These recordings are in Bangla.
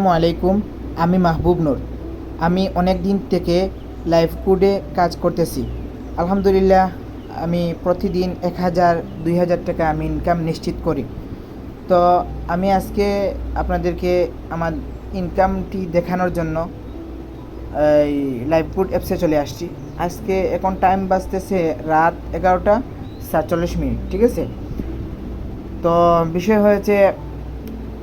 আসসালামু আলাইকুম, আমি মাহবুব নূর। আমি অনেক দিন থেকে লাইফ কোডে কাজ করতেছি। আলহামদুলিল্লাহ, আমি প্রতিদিন এক হাজার, দুই হাজার টাকা আমি ইনকাম নিশ্চিত করি। তো আমি আজকে আপনাদেরকে আমার ইনকামটি দেখানোর জন্য, এই লাইভ কোড অ্যাপসে চলে আসছি। আজকে এখন টাইম বাজতেছে রাত এগারোটা সাতচল্লিশ মিনিট, ঠিক আছে? তো বিষয় হয়েছে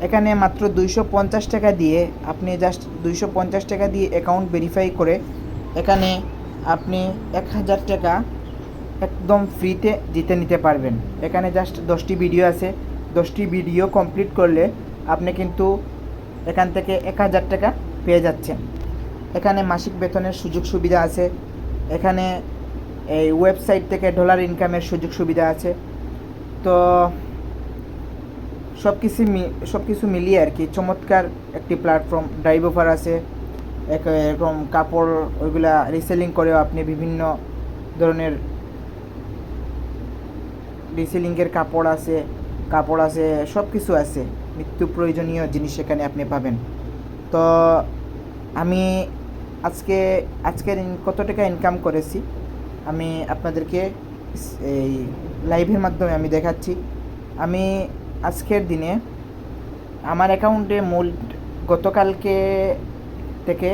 এখানে মাত্র দুইশো পঞ্চাশ টাকা দিয়ে আপনি জাস্ট দুইশো পঞ্চাশ টাকা দিয়ে অ্যাকাউন্ট ভেরিফাই করে এখানে আপনি এক হাজার টাকা একদম ফ্রিতে জিতে নিতে পারবেন। এখানে জাস্ট দশটি ভিডিও আছে। দশটি ভিডিও কমপ্লিট করলে আপনি কিন্তু এখান থেকে এক হাজার টাকা পেয়ে যাচ্ছেন। এখানে মাসিক বেতনের সুযোগ সুবিধা আছে। এখানে এই ওয়েবসাইট থেকে ডলার ইনকামের সুযোগ সুবিধা আছে। তো সব কিছু সব কিছু মিলিয়ে আর কি। চমৎকার একটি প্ল্যাটফর্ম ড্রাইভ অফার আছে। এক- এরকম কাপড় ওইগুলা রিসেলিং করেও আপনি বিভিন্ন ধরনের রিসেলিংয়ের কাপড় আছে কাপড় আছে সব কিছু আছে। নিত্য প্রয়োজনীয় জিনিস এখানে আপনি পাবেন। তো আমি আজকে, আজকের কত টাকা ইনকাম করেছি? আমি আপনাদেরকে এই লাইভের মাধ্যমে আমি দেখাচ্ছি। আমি আজকের দিনে আমার অ্যাকাউন্টে মূল গতকালকে থেকে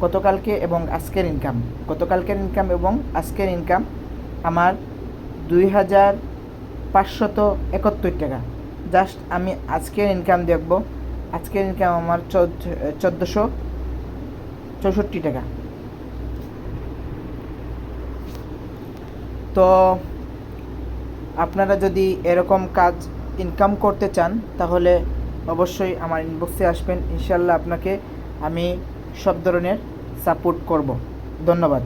গতকালকে এবং আজকের ইনকাম গতকালকের ইনকাম এবং আজকের ইনকাম আমার দুই হাজার পাঁচশত একাত্তর টাকা। জাস্ট আমি আজকের ইনকাম দেখব। আজকের ইনকাম আমার চোদ্দ, চোদ্দোশো চৌষট্টি টাকা। তো আপনারা যদি এরকম কাজ ইনকাম করতে চান, তাহলে অবশ্যই আমার ইনবক্সে আসবেন। ইনশাল্লাহ আপনাকে আমি সব ধরনের সাপোর্ট করব। ধন্যবাদ।